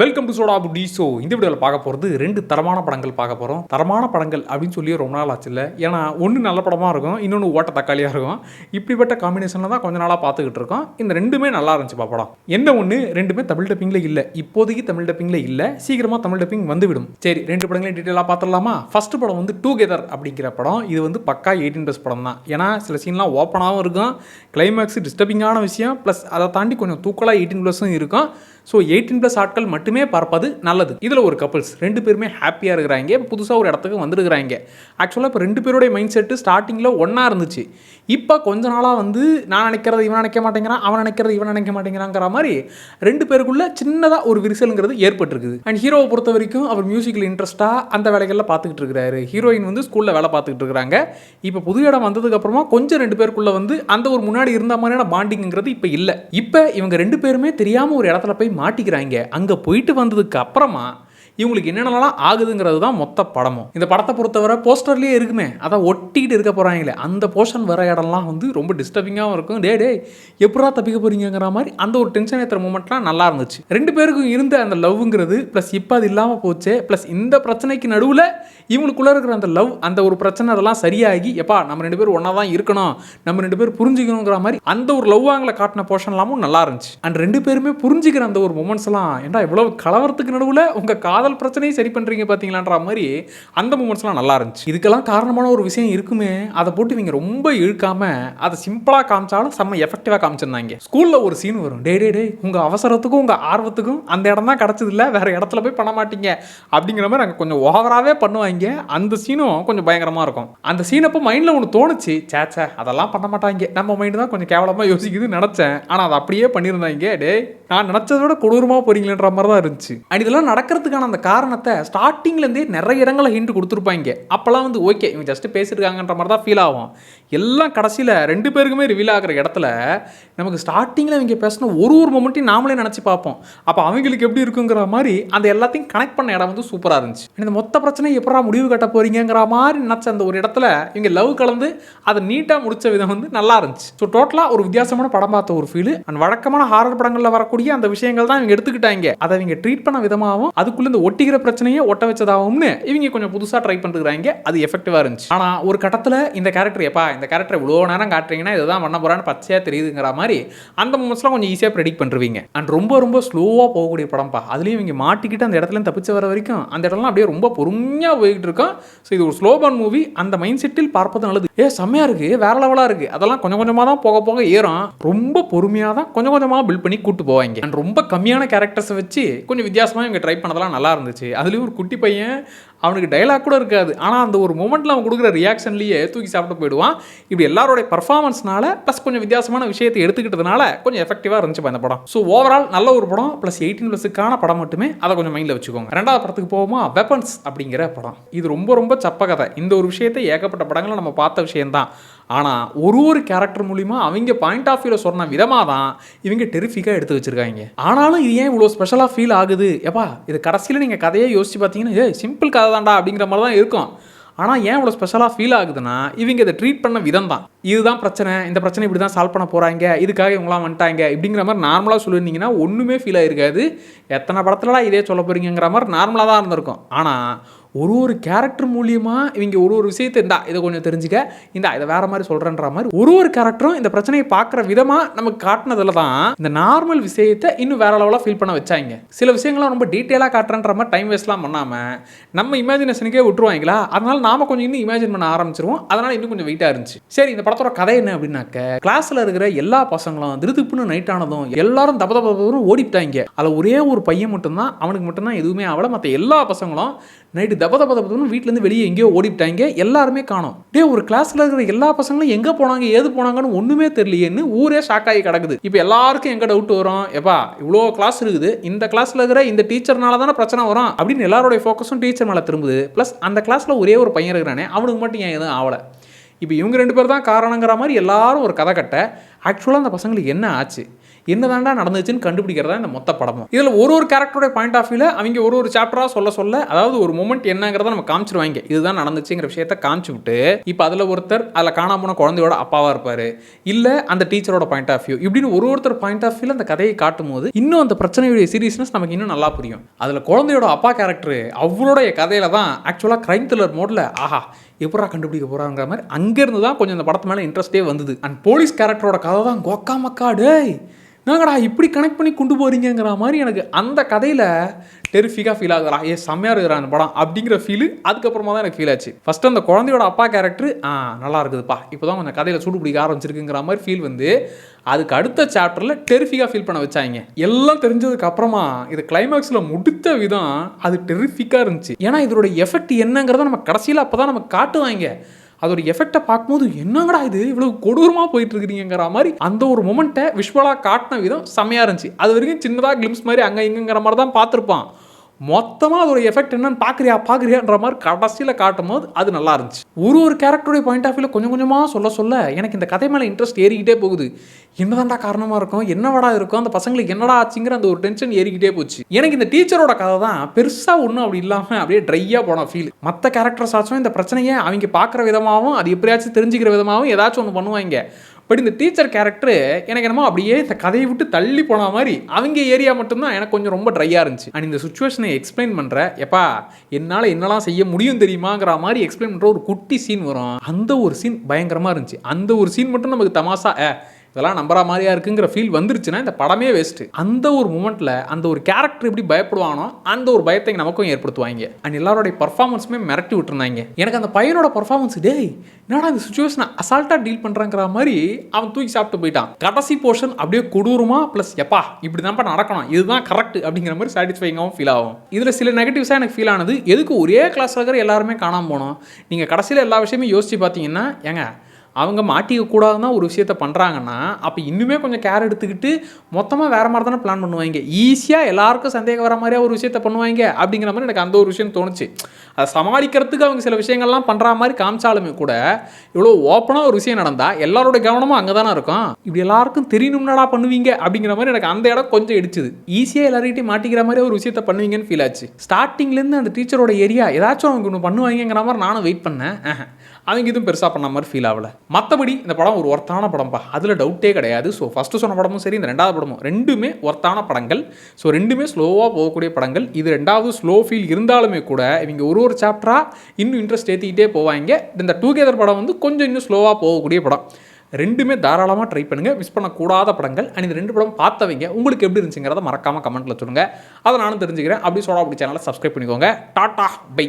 Welcome to soda Pudi so இந்த வீடியோவில் பார்க்க போகிறது ரெண்டு தரமான படங்கள் பார்க்க போகிறோம் தரமான படங்கள் அப்படின்னு சொல்லி ரொம்ப நாள் ஆச்சு இல்லை. ஏன்னா ஒன்று நல்ல படமாக இருக்கும் இன்னொன்று ஓட்ட தக்காளியாக இருக்கும். இப்படிப்பட்ட காம்பினேஷனில் தான் கொஞ்ச நாளாக பார்த்துக்கிட்டு இருக்கோம். இந்த ரெண்டுமே நல்லா இருந்துச்சு படம். என்ன ஒன்று ரெண்டுமே தமிழ் டப்பிங்கில் இல்லை. இப்போதைக்கு தமிழ் டப்பிங்கில் இல்லை. சீக்கிரமாக தமிழ் டப்பிங் வந்துவிடும். சரி ரெண்டு படங்களையும் டீட்டெயிலாக பார்த்துடலாமா? ஃபர்ஸ்ட் படம் வந்து டூகெதர் அப்படிங்கிற படம். இது வந்து பக்கா எயிட்டீன் ப்ளஸ் படம் தான். ஏன்னா சில சீன்லாம் ஓப்பனாகவும் இருக்கும். கிளைமேக்ஸ் டிஸ்டர்பிங்கான விஷயம். ப்ளஸ் அதை தாண்டி கொஞ்சம் தூக்கலாக எயிட்டீன் ப்ளஸும் இருக்கும். ஸோ எயிட்டீன் ப்ளஸ் ஆட்கள் மட்டுமே பார்ப்பது நல்லது. இதில் ஒரு கப்பல்ஸ் ரெண்டு பேருமே ஹாப்பியாக இருக்கிறாங்க. புதுசாக ஒரு இடத்துக்கு வந்துருக்கிறாங்க. ஆக்சுவலாக இப்போ ரெண்டு பேருடைய மைண்ட் செட்டு ஸ்டார்டிங்கில் ஒன்றா இருந்துச்சு. இப்போ கொஞ்ச நாளாக வந்து நான் நினைக்கிறது இவன் நினைக்க மாட்டேங்கிறான் அவன் நினைக்கிறது இவன் நினைக்க மாட்டேங்கிறாங்கிற மாதிரி ரெண்டு பேருக்குள்ளே சின்னதாக ஒரு விரிசலுங்கிறது ஏற்பட்டிருக்குது. அண்ட் ஹீரோவை பொறுத்த வரைக்கும் அவர் மியூசிக்கில் இன்ட்ரெஸ்ட்டாக அந்த வேலைகளில் பார்த்துக்கிட்டு இருக்கிறாரு. ஹீரோயின் வந்து ஸ்கூலில் வேலை பார்த்துக்கிட்டு இருக்கிறாங்க. இப்போ புது இடம் வந்ததுக்கப்புறமா கொஞ்சம் ரெண்டு பேருக்குள்ளே வந்து அந்த ஒரு முன்னாடி இருந்த மாதிரியான பாண்டிங்கிறது இப்போ இல்லை. இப்போ இவங்க ரெண்டு பேருமே தெரியாமல் ஒரு இடத்துல போய் மாட்டிக்கிறாங்க. அங்கே போயிட்டு வந்ததுக்கு அப்புறமா இவங்களுக்கு என்னென்னலாம் ஆகுதுங்கிறது தான் மொத்த படமும். இந்த படத்தை பொறுத்தவரை போஸ்டர்லேயே இருக்குமே. அதை ஒட்டிக்கிட்டு இருக்க போகிறாங்களே அந்த போர்ஷன் வர இடம்லாம் வந்து ரொம்ப டிஸ்டர்பிங்காகவும் இருக்கும். டே டே எப்படா தப்பிக்க போகிறீங்கிற மாதிரி அந்த ஒரு டென்ஷன் ஏற்றுற மூமெண்ட்லாம் நல்லா இருந்துச்சு. ரெண்டு பேருக்கும் இருந்த அந்த லவ்ங்கிறது ப்ளஸ் இப்போ அது இல்லாமல் போச்சு ப்ளஸ் இந்த பிரச்சனைக்கு நடுவில் இவங்களுக்குள்ள இருக்கிற அந்த லவ் அந்த ஒரு பிரச்சனை அதெல்லாம் சரியாகி எப்பா நம்ம ரெண்டு பேரும் ஒன்றா தான் இருக்கணும் நம்ம ரெண்டு பேரும் புரிஞ்சுக்கணுங்கிற மாதிரி அந்த ஒரு லவ் ஆங்கில காட்டின போர்ஷன்லாமும் நல்லா இருந்துச்சு. அண்ட் ரெண்டு பேருமே புரிஞ்சுக்கிற அந்த ஒரு மூமெண்ட்ஸ்லாம் ஏன்டா இவ்வளோ கலவரத்துக்கு நடுவில் உங்கள் காதல் பிரச்சனையை சரி பண்ணுறீங்க பார்த்தீங்களான்ற மாதிரி அந்த மூமெண்ட்ஸ்லாம் நல்லா இருந்துச்சு. இதுக்கெல்லாம் காரணமான ஒரு விஷயம் இருக்குமே. அதை போட்டு இவங்க ரொம்ப இழுக்காம அதை சிம்பிளாக காமிச்சாலும் செம்ம எஃபெக்டிவாக காமிச்சிருந்தாங்க. ஸ்கூலில் ஒரு சீன் வரும். டே டே டே உங்கள் அவசரத்துக்கும் உங்கள் ஆர்வத்துக்கும் அந்த இடம் தான் கிடச்சது இல்லை வேறு இடத்துல போய் பண்ண மாட்டீங்க. அப்படிங்கிற மாதிரி நாங்கள் கொஞ்சம் ஓவராகவே பண்ணுவாங்க. அந்த சீனும் கொஞ்சம் பயங்கரமாக இருக்கும். அந்த சீன் அப்போ மைண்டில் ஒன்று தோணுச்சு. சேச்சே அதெல்லாம் பண்ண மாட்டாங்க. நம்ம மைண்டு தான் கொஞ்சம் கேவலமாக யோசிக்குதுன்னு நினச்சேன். ஆனால் அதை அப்படியே பண்ணியிருந்தாங்க. டே நான் நினச்சதை விட கொடூரமாக போகிறீங்களேன்ற மாதிரி தான் இருந்துச்சு. அண்ட் இதெல்லாம் நடக்கிறதுக்கான அந்த காரணத்தை ஸ்டார்டிங்லேருந்தே நிறைய இடங்களை ஹிண்ட் கொடுத்துருப்பாங்க. அப்போல்லாம் வந்து ஓகே இவங்க ஜஸ்ட் பேசியிருக்காங்கன்ற மாதிரி தான் ஃபீல் ஆகும். எல்லாம் கடைசியில் ரெண்டு பேருக்குமே ரிவீல் ஆகிற இடத்துல நமக்கு ஸ்டார்டிங்கில் இவங்க பேசின ஒரு ஒரு மொமெண்ட்டையும் நாமளே நினச்சி பார்ப்போம். அப்போ அவங்களுக்கு எப்படி இருக்குங்கிற மாதிரி அந்த எல்லாத்தையும் கனெக்ட் பண்ண இடம் வந்து சூப்பராக இருந்துச்சு. இந்த மொத்த பிரச்சனை எப்படா முடிவு கட்ட போகிறீங்கிற மாதிரி நினச்ச அந்த ஒரு இடத்துல இவங்க லவ் கலந்து அதை நீட்டாக முடிச்ச விதம் வந்து நல்லா இருந்துச்சு. ஸோ டோட்டலாக ஒரு வித்தியாசமான படம் பார்த்த ஒரு ஃபீல் அண்ட் வழக்கமான ஹாரர் படங்களில் வரக்கூடிய அந்த விஷயங்கள் தான் இவங்க எடுத்துக்கிட்டாங்க. அதை இவங்க ட்ரீட் பண்ண விதமாகவும் அதுக்குள்ள இந்த ஒட்டிக்கிற பிரச்சனையை ஒட்ட வச்சதாகும்னு இவங்க கொஞ்சம் புதுசாக ட்ரை பண்ணுறாங்க அது எஃபெக்டிவாக இருந்துச்சு. ஆனால் ஒரு கட்டத்தில் இந்த கேரக்டர் எப்பா இந்த கேரக்டர் இவ்வளோ நேரம் காட்டுறீங்கன்னா இதுதான் பண்ண போகிறான்னு பச்சையாக தெரியுதுங்கிற மாதிரி அந்த மூமெண்ட்ஸ்லாம் கொஞ்சம் ஈஸியாக ப்ரெடிக்ட் பண்ணுருவீங்க. அண்ட் ரொம்ப ரொம்ப ஸ்லோவாக போகக்கூடிய படம்ப்பா அதுலேயும் இவங்க மாட்டிக்கிட்டு அந்த இடத்துல தப்பிச்சு வர வரைக்கும் அந்த இடம்லாம் அப்படியே ரொம்ப பொறுமையாக போய்கிட்டு இருக்கோம். ஸோ இது ஒரு ஸ்லோபான் மூவி அந்த மைண்ட் செட்டில் பார்ப்பது நல்லது. ஏ செம்மையாக இருக்குது வேற லெவலாக இருக்குது அதெல்லாம் கொஞ்சம் கொஞ்சமாக தான் போக போக ஏறும். ரொம்ப பொறுமையாக தான் கொஞ்சம் கொஞ்சமாக பில்ட் பண்ணி கூட்டு போவாங்க. அண்ட் ரொம்ப கம்மியான கேரக்டர்ஸை வச்சு கொஞ்சம் வித்தியாசமாக இவங்க ட்ரை பண்ணதெல்லாம் நல்லா நல்லா இருந்துச்சு. அதுலேயும் ஒரு குட்டி பையன் அவனுக்கு டைலாக் கூட இருக்காது. ஆனால் அந்த ஒரு மூமெண்ட்டில் அவன் கொடுக்குற ரியாக்ஷன்லேயே தூக்கி சாப்பிட்டு போயிடுவான். இப்படி எல்லாரோடைய பர்ஃபார்மன்ஸ்னால ப்ளஸ் கொஞ்சம் வித்தியாசமான விஷயத்தை எடுத்துக்கிட்டதுனால கொஞ்சம் எஃபெக்டிவாக இருந்துச்சுப்பா இந்த படம். ஸோ ஓவரால் நல்ல ஒரு படம் ப்ளஸ் எயிட்டீன் ப்ளஸுக்கான படம் மட்டுமே அதை கொஞ்சம் மைண்டில் வச்சுக்கோங்க. ரெண்டாவது படத்துக்கு போவோமா? வெப்பன்ஸ் அப்படிங்கிற படம். இது ரொம்ப ரொம்ப சப்ப கதை. இந்த ஒரு விஷயத்தை ஏகப்பட்ட படங்களை நம்ம பார்த்த விஷயம்தான். ஆனால் ஒரு ஒரு கேரக்டர் மூலிமா அவங்க பாயிண்ட் ஆஃப் வியூவில் சொன்ன விதமாக தான் இவங்க டெரிஃபிக்காக எடுத்து வச்சிருக்காங்க. ஆனாலும் இது ஏன் இவ்வளோ ஸ்பெஷலாக ஃபீல் ஆகுது? எப்பா இது கடைசியில் நீங்கள் கதையை யோசிச்சு பார்த்தீங்கன்னா ஏ சிம்பிள் கதை தான்டா அப்படிங்கிற மாதிரி தான் இருக்கும். ஆனால் ஏன் இவ்வளோ ஸ்பெஷலாக ஃபீல் ஆகுதுன்னா இவங்க இதை ட்ரீட் பண்ண விதம் தான் இதுதான் பிரச்சனை இந்த பிரச்சனை இப்படி தான் சால்வ் பண்ண போகிறாங்க இதுக்காக இவங்களாம் வந்துட்டாங்க இப்படிங்கிற மாதிரி நார்மலாக சொல்லியிருந்தீங்கன்னா ஒன்றுமே ஃபீல் ஆகிருக்காது எத்தனை படத்துலலாம் இதே சொல்ல போகிறீங்கிற மாதிரி நார்மலாக தான் இருந்திருக்கும். ஆனால் ஒரு ஒரு கேரக்டர் மூலியமாக இவங்க ஒரு ஒரு விஷயத்தை இந்தா இதை கொஞ்சம் தெரிஞ்சுக்க இந்தா இதை வேற மாதிரி சொல்கிறேன்ற மாதிரி ஒரு ஒரு கேரக்டரும் இந்த பிரச்சனையை பார்க்குற விதமாக நமக்கு காட்டினதில் தான் இந்த நார்மல் விஷயத்தை இன்னும் வேற லெவலாக ஃபீல் பண்ண வச்சாங்க. சில விஷயங்கள்லாம் ரொம்ப டீட்டெயிலாக காட்டுறன்ற மாதிரி டைம் வேஸ்ட்லாம் பண்ணாமல் நம்ம இமேஜினேஷனுக்கே விட்டுருவாங்களா? அதனால நாம கொஞ்சம் இன்னும் இமேஜின் பண்ண ஆரம்பிச்சிருவோம். அதனால இன்னும் கொஞ்சம் வெயிட்டாக இருந்துச்சு. சரி இந்த படத்தோட கதை என்ன அப்படின்னாக்க கிளாஸில் இருக்கிற எல்லா பசங்களும் திருதுப்புன்னு நைட் ஆனதும் எல்லாரும் தப தப ஓடிட்டாங்க. அதில் ஒரே ஒரு பையன் மட்டும்தான் அவனுக்கு மட்டும்தான் எதுவுமே ஆகல. மற்ற எல்லா பசங்களும் நைட்டு தப தப தப்புன்னு வீட்டிலேருந்து வெளியே எங்கேயோ ஓடிட்டாங்க எல்லாருமே காணோம். டே ஒரு கிளாஸில் இருக்கிற எல்லா பசங்களும் எங்கே போனாங்க ஏது போனாங்கன்னு ஒன்றுமே தெரியலையேன்னு ஊரே ஷாக் ஆகி கிடக்குது. இப்போ எல்லாருக்கும் எங்கே டவுட் வரும்? எப்பா இவ்வளோ கிளாஸ் இருக்குது. இந்த கிளாஸில் இருக்கிற இந்த டீச்சர்னால தானே பிரச்சனை வரும்? அப்படின்னு எல்லாரோடைய ஃபோக்கஸும் டீச்சர் மேலே திரும்புது. ப்ளஸ் அந்த கிளாஸில் ஒரே ஒரு பையன் இருக்கிறானே. அவனுக்கு மட்டும் ஏன் எதுவும் ஆகலை இப்போ இவங்க ரெண்டு பேர் தான் காரணங்கிற மாதிரி எல்லாரும் ஒரு கதை கட்ட. ஆக்சுவலாக அந்த பசங்களுக்கு என்ன ஆச்சு? என்னதான்டா நடந்துச்சுன்னு கண்டுபிடிக்கிறதா இந்த மொத்த படமும். இதில் ஒரு ஒரு கேரக்டரோட பாயிண்ட் ஆஃப் வியூவில் அவங்க ஒரு ஒரு சாப்டராக சொல்ல சொல்ல அதாவது ஒரு மூமெண்ட் என்னங்கிறத நம்ம காமிச்சிருவாங்க. இதுதான் நடந்துச்சுங்கிற விஷயத்த காமிச்சு விட்டு இப்போ அதில் ஒருத்தர் அதில் காணாம போன குழந்தையோட அப்பாவாக இருப்பார். இல்லை அந்த டீச்சரோட பாயிண்ட் ஆஃப் வியூ இப்படின்னு ஒரு ஒருத்தர் பாயிண்ட் ஆஃப் வியூவில் அந்த கதையை காட்டும் போது இன்னும் அந்த பிரச்சனையுடைய சீரியஸ்னஸ் நமக்கு இன்னும் நல்லா புரியும். அதில் குழந்தையோட அப்பா கேரக்டர் அவருடைய கதையில தான் ஆக்சுவலாக கிரைம் த்ரில்லர் மோடில் ஆஹா எப்படா கண்டுபிடிக்க போகிறாங்கிற மாதிரி அங்கேருந்து தான் கொஞ்சம் இந்த படத்து மேலே இன்ட்ரெஸ்டே வந்தது. அண்ட் போலீஸ் கேரக்டரோட கதை தான் கோக்கா மக்காடு டேய்! நாங்கடா இப்படி கனெக்ட் பண்ணி கொண்டு போகிறீங்கிற மாதிரி எனக்கு அந்த கதையில் டெரிஃபிக்காக ஃபீல் ஆகுறா ஏ செம்மையாக இருக்கிறான் அந்த படம் அப்படிங்கிற ஃபீலு அதுக்கப்புறமா தான் எனக்கு ஃபீல் ஆச்சு. ஃபர்ஸ்ட் அந்த குழந்தையோட அப்பா கேரக்டர் ஆ நல்லா இருக்குதுப்பா. இப்போ தான் கொஞ்சம் கதையில் சூடு பிடிக்க ஆரம்பிச்சிருக்குங்கிற மாதிரி ஃபீல் வந்து அதுக்கு அடுத்த சாப்டரில் டெரிஃபிக்காக ஃபீல் பண்ண வச்சாங்க. எல்லாம் தெரிஞ்சதுக்கு அப்புறமா இது கிளைமேக்ஸில் முடித்த விதம் அது டெரிஃபிக்காக இருந்துச்சு. ஏன்னா இதோட எஃபெக்ட் என்னங்கிறத நம்ம கடைசியில் அப்போ தான் நம்ம காட்டுவாங்க. அதோட எஃபெக்டை பார்க்கும்போது என்னங்கடா இது? இவ்வளவு கொடூரமாக போயிட்டு இருக்கிறீங்கிற மாதிரி அந்த ஒரு மொமெண்ட்டை விஷுவலாக காட்டின விதம் செம்மையாக இருந்துச்சு. அது வரைக்கும் சின்னதாக கிளிம்ஸ் மாதிரி அங்கே இங்கங்கிற மாதிரி தான் பார்த்துருப்பான். மொத்தமாக அதோட எஃபெக்ட் என்னன்னு பார்க்குறியா பார்க்குறியான்ற மாதிரி கடைசியில் காட்டும் போது அது நல்லா இருந்துச்சு. ஒரு ஒரு கேரக்டருடைய பாயிண்ட் ஆஃப் வியூவில் கொஞ்சம் கொஞ்சமாக சொல்ல சொல்ல எனக்கு இந்த கதை மேலே இன்ட்ரெஸ்ட் ஏறிக்கிட்டே போகுது. என்னதான்டா காரணமாக இருக்கும்? என்னவடா இருக்கும்? அந்த பசங்களுக்கு என்னடா ஆச்சுங்கிற அந்த ஒரு டென்ஷன் ஏறிக்கிட்டே போச்சு. எனக்கு இந்த டீச்சரோட கதை தான் பெருசாக ஒன்றும் அப்படி இல்லாமல் அப்படியே ட்ரையாக போன ஃபீல் மற்ற கேரக்டர்ஸ் ஆச்சும் இந்த பிரச்சனையை அவங்க பார்க்குற விதமாகவும் அது எப்படியாச்சும் தெரிஞ்சுக்கிற விதமாகவும் ஏதாச்சும் ஒன்று பண்ணுவாங்க. பட் இந்த டீச்சர் கேரக்டர் எனக்கு என்னமோ அப்படியே இந்த கதையை விட்டு தள்ளி போன மாதிரி அவங்க ஏரியா மட்டும்தான் எனக்கு கொஞ்சம் ரொம்ப ட்ரையாக இருந்துச்சு. அண்ட் இந்த சுச்சுவேஷனை எக்ஸ்பிளைன் பண்ணுற எப்பா என்னால் என்னெல்லாம் செய்ய முடியும் தெரியுமாங்கிற மாதிரி எக்ஸ்பிளைன் பண்ணுற ஒரு குட்டி சீன் வரும். அந்த ஒரு சீன் பயங்கரமாக இருந்துச்சு. அந்த ஒரு சீன் மட்டும் நமக்கு தமாசா ஏ இதெல்லாம் நம்புற மாதிரியா இருக்குங்கிற ஃபீல் வந்துருச்சுன்னா இந்த படமே வேஸ்ட்டு அந்த ஒரு மூமெண்ட்டில் அந்த ஒரு கேரக்டர் எப்படி பயப்படுவானோ அந்த ஒரு பயத்தை நமக்கும் ஏற்படுத்துவாங்க. அண்ட் எல்லாரோடைய பர்ஃபார்மன்ஸுமே மிரட்டி விட்டுருந்தாங்க. எனக்கு அந்த பையனோட பர்ஃபார்மன்ஸ் டேய் என்னடா இந்த சுச்சுவேஷனை அசால்ட்டாக டீல் பண்ணுறாங்கிற மாதிரி அவன் தூக்கி சாப்பிட்டு போயிட்டான். கடைசி போர்ஷன் அப்படியே கொடூரமா ப்ளஸ் எப்பா இப்படி தான்ப்பா நடக்கணும். இதுதான் கரெக்ட் அப்படிங்கிற மாதிரி சாட்டிஸ்ஃபைங்காகவும் ஃபீல் ஆகும். இதில் சில நெகட்டிவ்ஸாக எனக்கு ஃபீல் ஆனது. எதுக்கு ஒரே கிளாஸ் இருக்கிற எல்லாருமே காணாமல் போனோம். நீங்கள் கடைசியில் எல்லா விஷயமும் யோசிச்சு பார்த்தீங்கன்னா ஏங்க அவங்க மாட்டிக்க கூடாதுன்னு ஒரு விஷயத்த பண்ணுறாங்கன்னா அப்போ இன்னுமே கொஞ்சம் கேர் எடுத்துக்கிட்டு மொத்தமாக வேறு மாதிரி தானே பிளான் பண்ணுவாங்க. ஈஸியாக எல்லாருக்கும் சந்தேகம் வர மாதிரியாக ஒரு விஷயத்த பண்ணுவாங்க. அப்படிங்கிற மாதிரி எனக்கு அந்த ஒரு விஷயம் தோணுச்சு. அதை சமாளிக்கிறதுக்கு அவங்க சில விஷயங்கள்லாம் பண்ணுற மாதிரி காமிச்சாலுமே கூட இவ்வளோ ஓப்பனாக ஒரு விஷயம் நடந்தால் எல்லாரோட கவனமும் அங்கே தானே இருக்கும். இப்படி எல்லாருக்கும் தெரியணும்னாடா பண்ணுவீங்க? அப்படிங்கிற மாதிரி எனக்கு அந்த இடம் கொஞ்சம் இடிச்சுது. ஈஸியாக எல்லார்கிட்டையும் மாட்டிக்கிற மாதிரி ஒரு விஷயத்த பண்ணுவீங்கன்னு ஃபீல் ஆச்சு. ஸ்டார்டிங்லேருந்து அந்த டீச்சரோட ஏரியா ஏதாச்சும் அவங்க ஒன்று பண்ணுவாங்கங்கிற மாதிரி நானும் வெயிட் பண்ணேன். அவங்க எதுவும் பெருசாக பண்ண மாதிரி ஃபீல் ஆகலை. மற்றபடி இந்த படம் ஒரு ஒர்த்தான படம்ப்பா அதில் டவுட்டே கிடையாது. ஸோ ஃபஸ்ட்டு சொன்ன படமும் சரி இந்த ரெண்டாவது படமும் ரெண்டுமே ஒர்த்தான படங்கள். ஸோ ரெண்டுமே ஸ்லோவாக போகக்கூடிய படங்கள். இது ரெண்டாவது ஸ்லோ ஃபீல் இருந்தாலுமே கூட இவங்க ஒரு ஒரு சாப்டராக இன்னும் இன்ட்ரெஸ்ட் ஏற்றிக்கிட்டே போவாங்க. இந்த டூகெதர் படம் வந்து கொஞ்சம் இன்னும் ஸ்லோவாக போகக்கூடிய படம். ரெண்டுமே தாராளமாக ட்ரை பண்ணுங்கள் மிஸ் பண்ணக்கூடாத படங்கள். அண்ட் இந்த ரெண்டு படம் பார்த்தவங்க உங்களுக்கு எப்படி இருந்துச்சுங்கிறத மறக்காமல் கமெண்ட்டில் சொல்லுங்கள் அதை நானும் தெரிஞ்சுக்கிறேன். அப்படி சொல்ல அப்படி சேனலை சப்ஸ்கிரைப் பண்ணிக்கோங்க. Tata bye.